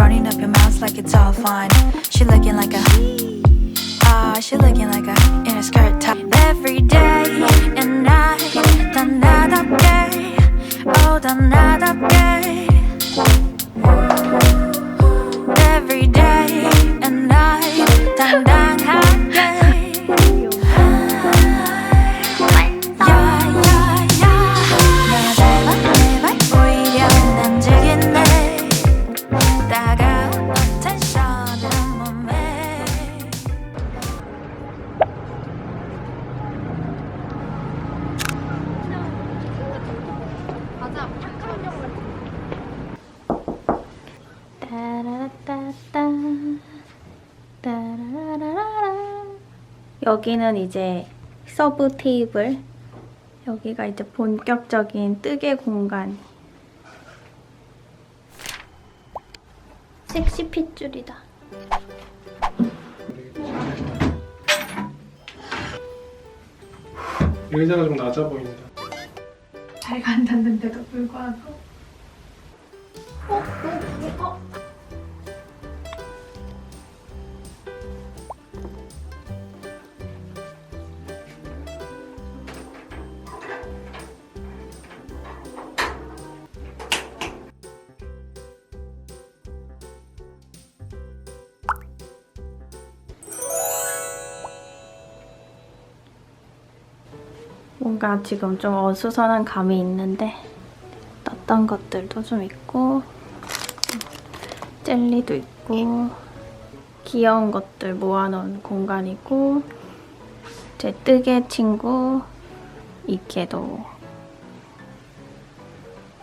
Running up your mouth like it's all fine. She looking like a. Ah, she looking like a in a skirt top. Every day and night. 더 나답게. Oh, 더 나답게. Every day and night. 당당하게. 여기는 이제 서브 테이블. 여기가 이제 본격적인 뜨개 공간. 섹시 핏줄이다. 의자가 좀 낮아 보인다. 잘 간다는데도 불구하고 뭔가 지금 좀 어수선한 감이 있는데 떴던 것들도 좀 있고 젤리도 있고 귀여운 것들 모아놓은 공간이고 제 뜨개 친구 이케도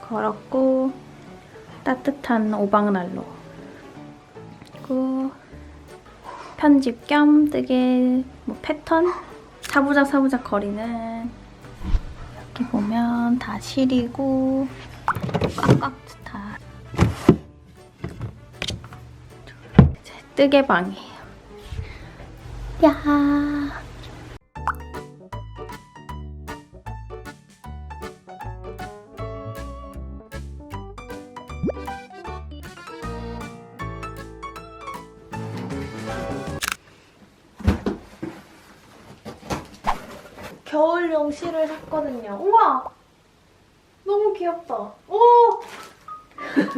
걸었고 따뜻한 오방난로. 그리고 편집 겸 뜨개 뭐 패턴? 사부작 사부작 거리는 보면 다 실이고 꽉꽉 다제 뜨개 방이에요. 야. 겨울용 실을 샀거든요. 우와! 너무 귀엽다. 오!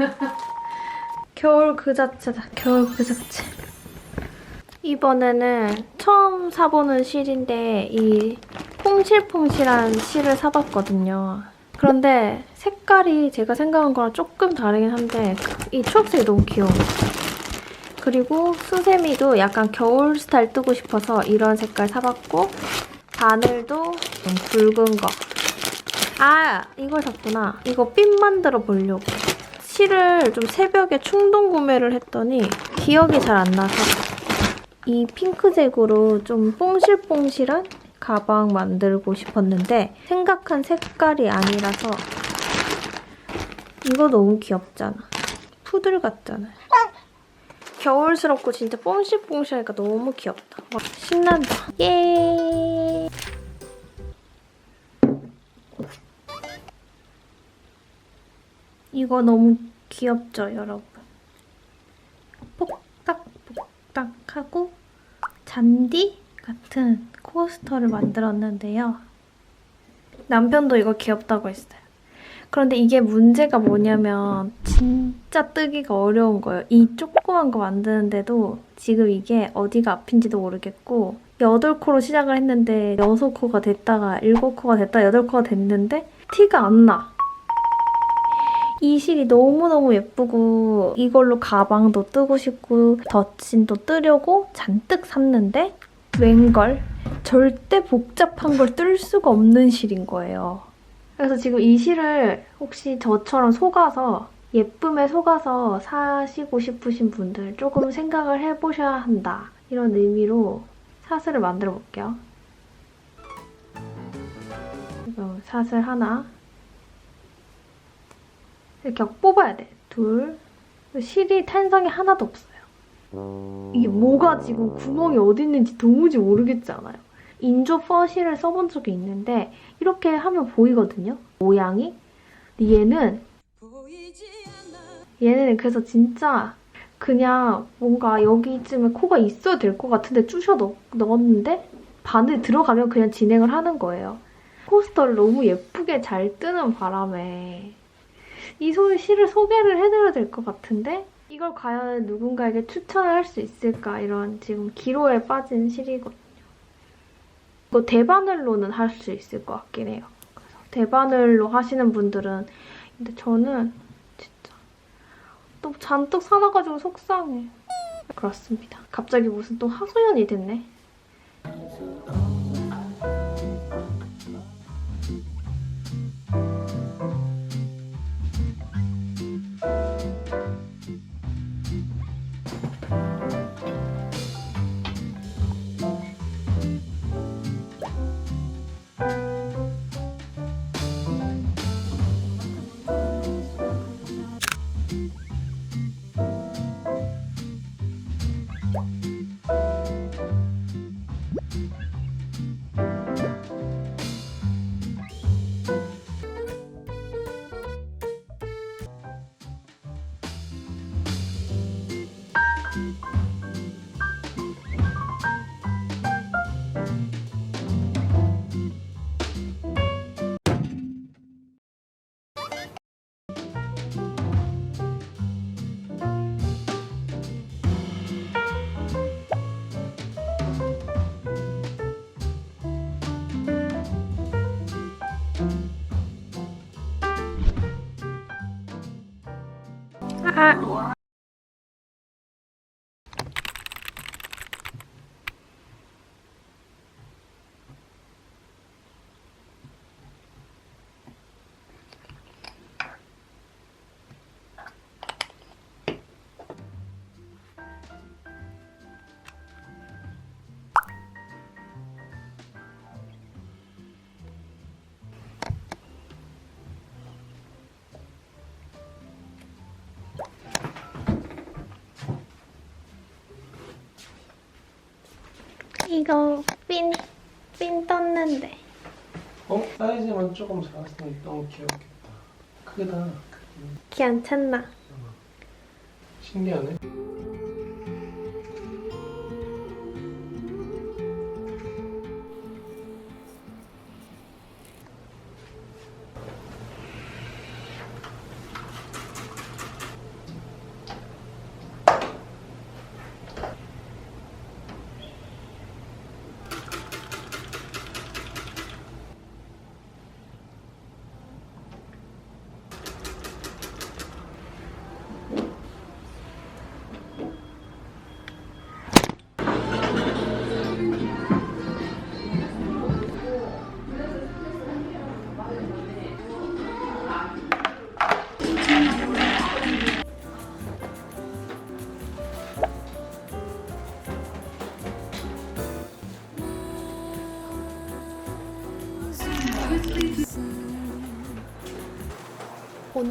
겨울 그 자체다. 겨울 그 자체. 이번에는 처음 사보는 실인데 이 퐁실퐁실한 실을 사봤거든요. 그런데 색깔이 제가 생각한 거랑 조금 다르긴 한데 이 초록색이 너무 귀여워. 그리고 수세미도 약간 겨울 스타일 뜨고 싶어서 이런 색깔 사봤고 바늘도 좀 굵은 거. 아, 이걸 샀구나. 이거 핀 만들어 보려고. 실을 좀 새벽에 충동 구매를 했더니 기억이 잘 안 나서 이 핑크색으로 좀 뽕실뽕실한 가방 만들고 싶었는데 생각한 색깔이 아니라서 이거 너무 귀엽잖아. 푸들 같잖아요. 겨울스럽고 진짜 뽕실뽕실하니까 너무 귀엽다. 와, 신난다. 예. 이거 너무 귀엽죠, 여러분? 뽁닥뽁닥 하고 잔디 같은 코스터를 만들었는데요. 남편도 이거 귀엽다고 했어요. 그런데 이게 문제가 뭐냐면 진짜 뜨기가 어려운 거예요. 이 조그만 거 만드는데도 지금 이게 어디가 앞인지도 모르겠고 8코로 시작을 했는데 6코가 됐다가 7코가 됐다 8코가 됐는데 티가 안 나. 이 실이 너무너무 예쁘고 이걸로 가방도 뜨고 싶고 덧신도 뜨려고 잔뜩 샀는데 웬걸 절대 복잡한 걸 뜰 수가 없는 실인 거예요. 그래서 지금 이 실을 혹시 저처럼 속아서 예쁨에 속아서 사시고 싶으신 분들 조금 생각을 해보셔야 한다. 이런 의미로 사슬을 만들어 볼게요. 사슬 하나. 이렇게 뽑아야 돼. 둘. 실이 탄성이 하나도 없어요. 이게 뭐가 지금 구멍이 어디 있는지 도무지 모르겠지 않아요? 인조 퍼실을 써본 적이 있는데 이렇게 하면 보이거든요. 모양이. 얘는 얘는 그래서 진짜 그냥 뭔가 여기쯤에 코가 있어야 될 것 같은데 쑤셔 넣, 넣었는데 바늘 들어가면 그냥 진행을 하는 거예요. 코스터를 너무 예쁘게 잘 뜨는 바람에 이 소- 시를 소개를 해드려야 될 것 같은데 이걸 과연 누군가에게 추천을 할수 있을까 이런 지금 기로에 빠진 실이거든요. 이거 대바늘로는 할 수 있을 것 같긴 해요. 그래서 대바늘로 하시는 분들은 근데 저는 진짜 또 잔뜩 사놔가지고 속상해. 그렇습니다. 갑자기 무슨 또 하소연이 됐네. 이거 핀, 핀 떴는데. 어? 사이즈만 조금 작았으면 너무 귀엽겠다. 크다. 괜찮나? 신기하네.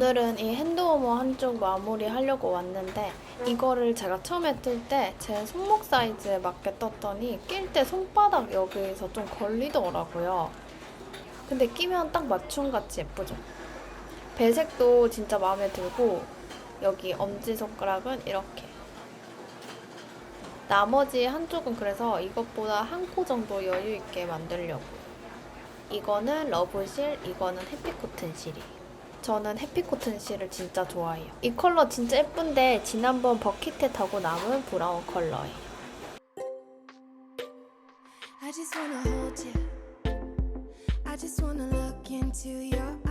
오늘은 이 핸드워머 한쪽 마무리 하려고 왔는데 이거를 제가 처음에 뜰 때 제 손목 사이즈에 맞게 떴더니 낄 때 손바닥 여기서 좀 걸리더라고요. 근데 끼면 딱 맞춤같이 예쁘죠? 배색도 진짜 마음에 들고 여기 엄지손가락은 이렇게 나머지 한쪽은 그래서 이것보다 한 코 정도 여유 있게 만들려고 이거는 러브실, 이거는 해피코튼 실이에요. 저는 해피코튼 실을 진짜 좋아해요. 이 컬러 진짜 예쁜데 지난번 버킷에 타고 남은 브라운 컬러예요. I just wanna hold you. I just wanna look into your eyes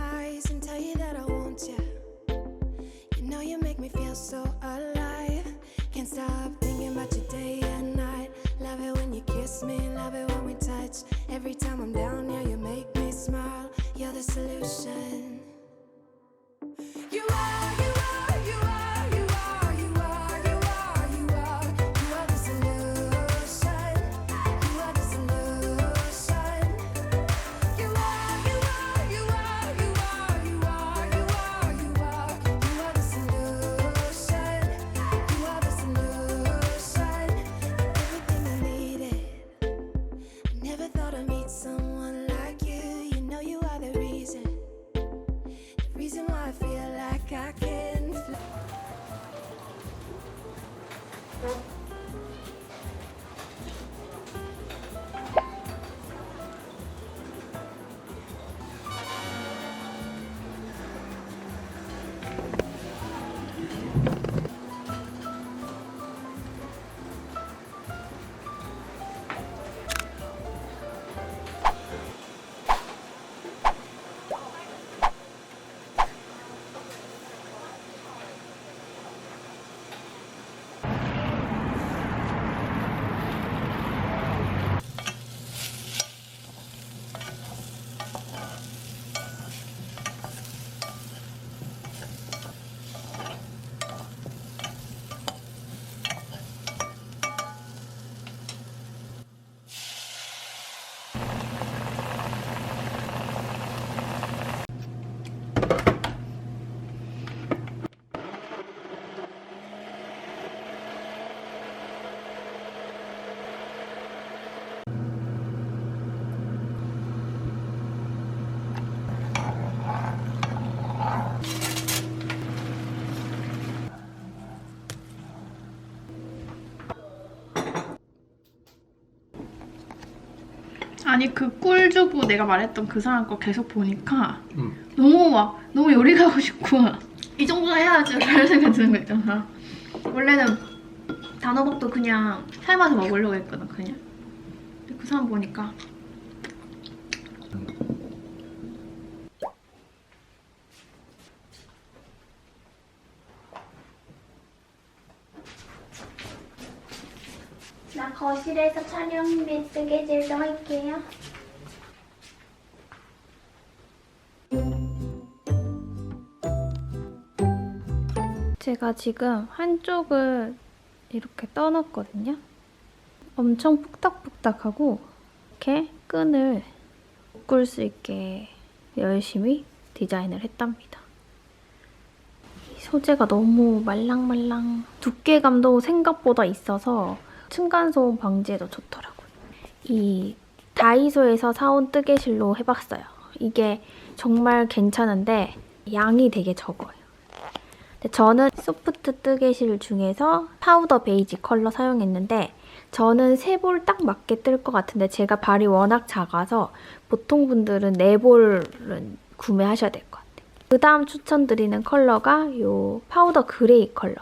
아니 그 꿀주부 내가 말했던 그 사람 거 계속 보니까 응. 너무 막 너무 요리 가고 싶고 이 정도 해야지 그런 생각 드는 거 있잖아. 원래는 단호박도 그냥 삶아서 먹으려고 했거든 그냥. 근데 그 사람 보니까 나 거실에서 촬영 및 뜨개질도 할게요. 제가 지금 한쪽을 이렇게 떠놨거든요. 엄청 푹닥푹닥하고 이렇게 끈을 묶을 수 있게 열심히 디자인을 했답니다. 이 소재가 너무 말랑말랑 두께감도 생각보다 있어서 층간소음 방지에도 좋더라고요. 이 다이소에서 사온 뜨개실로 해봤어요. 이게 정말 괜찮은데 양이 되게 적어요. 저는 소프트 뜨개실 중에서 파우더 베이지 컬러 사용했는데 저는 세 볼 딱 맞게 뜰 것 같은데 제가 발이 워낙 작아서 보통 분들은 네 볼은 구매하셔야 될 것 같아요. 그 다음 추천드리는 컬러가 이 파우더 그레이 컬러.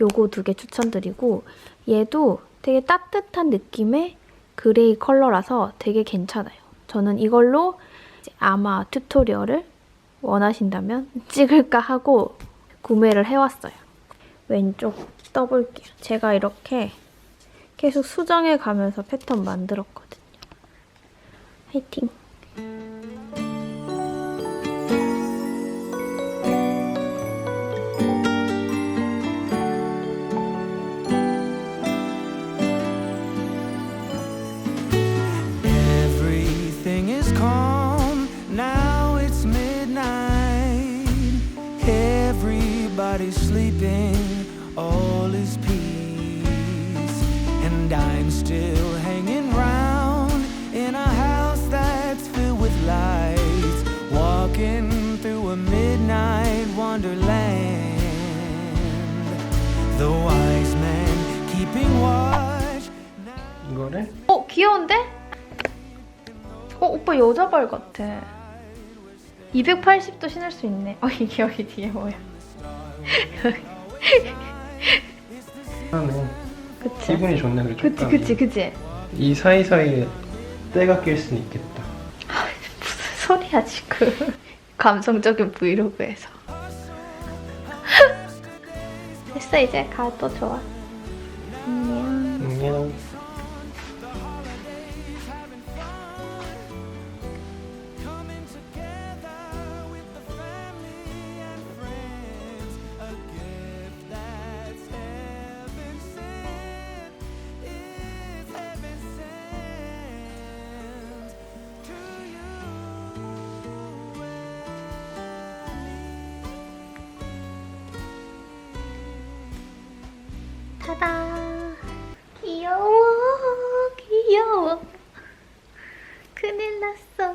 요거 두 개 추천드리고 얘도 되게 따뜻한 느낌의 그레이 컬러라서 되게 괜찮아요. 저는 이걸로 아마 튜토리얼을 원하신다면 찍을까 하고 구매를 해왔어요. 왼쪽 떠볼게요. 제가 이렇게 계속 수정해 가면서 패턴 만들었거든요. 화이팅! 이거를 어, 귀여운데? 어, 오빠 여자 발 같아. 280도 신을 수 있네. 어, 이게 여기 뒤에 뭐야? 하네. 그치? 기분이 좋네 그래 그치, 촉감이. 그치, 그치? 이 사이사이에 때가 낄 수는 있겠다. 무슨 소리야, 지금. 감성적인 브이로그에서. 됐어, 이제 가도 좋아. 안녕. 안녕. 타다. 귀여워, 귀여워. 큰일 났어.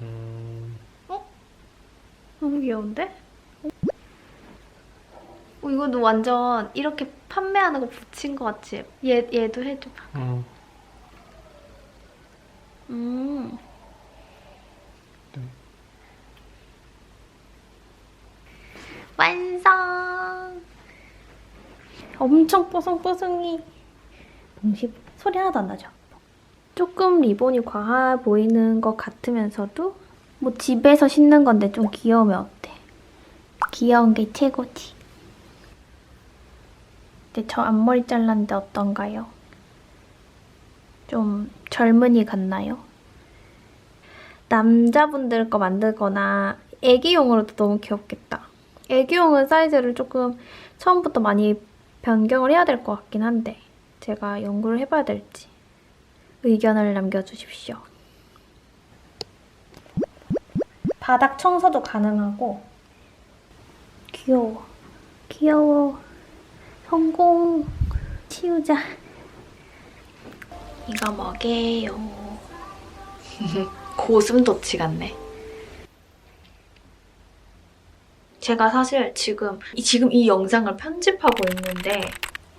음, 너무 귀여운데? 어, 이거도 완전 이렇게 판매하는 거 붙인 거 같지? 얘, 얘도 해줘. 음. 음. 네. 완성! 엄청 뽀송뽀송이. 봉시 소리 하나도 안 나죠? 조금 리본이 과해 보이는 것 같으면서도 뭐 집에서 신는 건데 좀 귀여우면 어때? 귀여운 게 최고지. 근데 저 앞머리 잘랐는데 어떤가요? 좀 젊은이 같나요? 남자분들 거 만들거나 애기용으로도 너무 귀엽겠다. 애기용은 사이즈를 조금 처음부터 많이 변경을 해야 될 것 같긴 한데 제가 연구를 해봐야 될지 의견을 남겨주십시오. 바닥 청소도 가능하고 귀여워. 귀여워. 성공. 치우자. 이거 먹게요. 고슴도치 같네. 제가 사실 지금 이- 지금 이 영상을 편집하고 있는데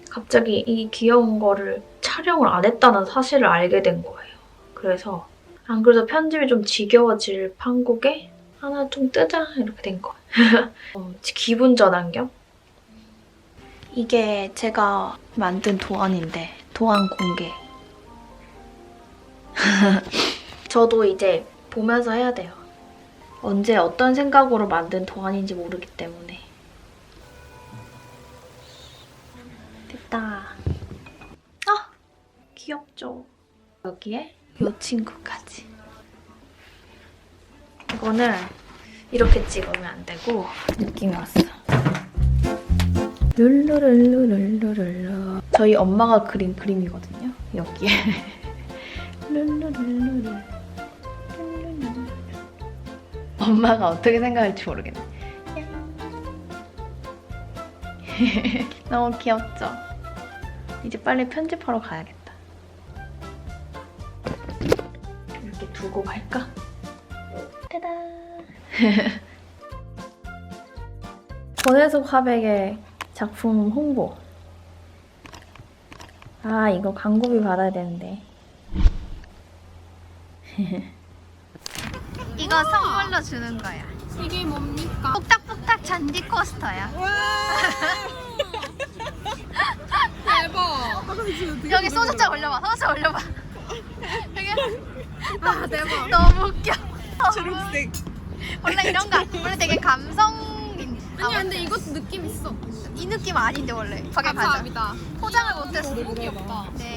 갑자기 이 귀여운 거를 촬영을 안 했다는 사실을 알게 된 거예요. 그래서 안 그래도 편집이 좀 지겨워질 판국에 하나 좀 뜨자 이렇게 된 거예요. 어, 기분 전환 겸 이게 제가 만든 도안인데 도안 공개. 저도 이제 보면서 해야 돼요. 언제 어떤 생각으로 만든 도안인지 모르기 때문에. 됐다. 아! 귀엽죠? 여기에 이 친구까지. 이거는 이렇게 찍으면 안 되고 느낌이 왔어. 룰루룰루룰루룰루 저희 엄마가 그린 그림이거든요. 여기에 룰루룰루룰 룰루룰루 엄마가 어떻게 생각할지 모르겠네. 너무 귀엽죠? 이제 빨리 편집하러 가야겠다. 이렇게 두고 갈까? 따단! 권혜숙 화백의 작품 홍보. 아, 이거 광고비 받아야 되는데. 이거 선물로 주는 거야. 이게 뭡니까? 폭닥폭닥 잔디 코스터야. 대박. 여기 소주잔 올려봐. 소주잔 올려봐. 여기. 아 대박. 너무 웃겨. 초록색. 원래 이런 거 원래 되게 감성인. 아니 근데 이것도 느낌 있어. 이 느낌 아닌데 원래. 감사합니다. 포장을 못했어. 너무 귀엽다. 네.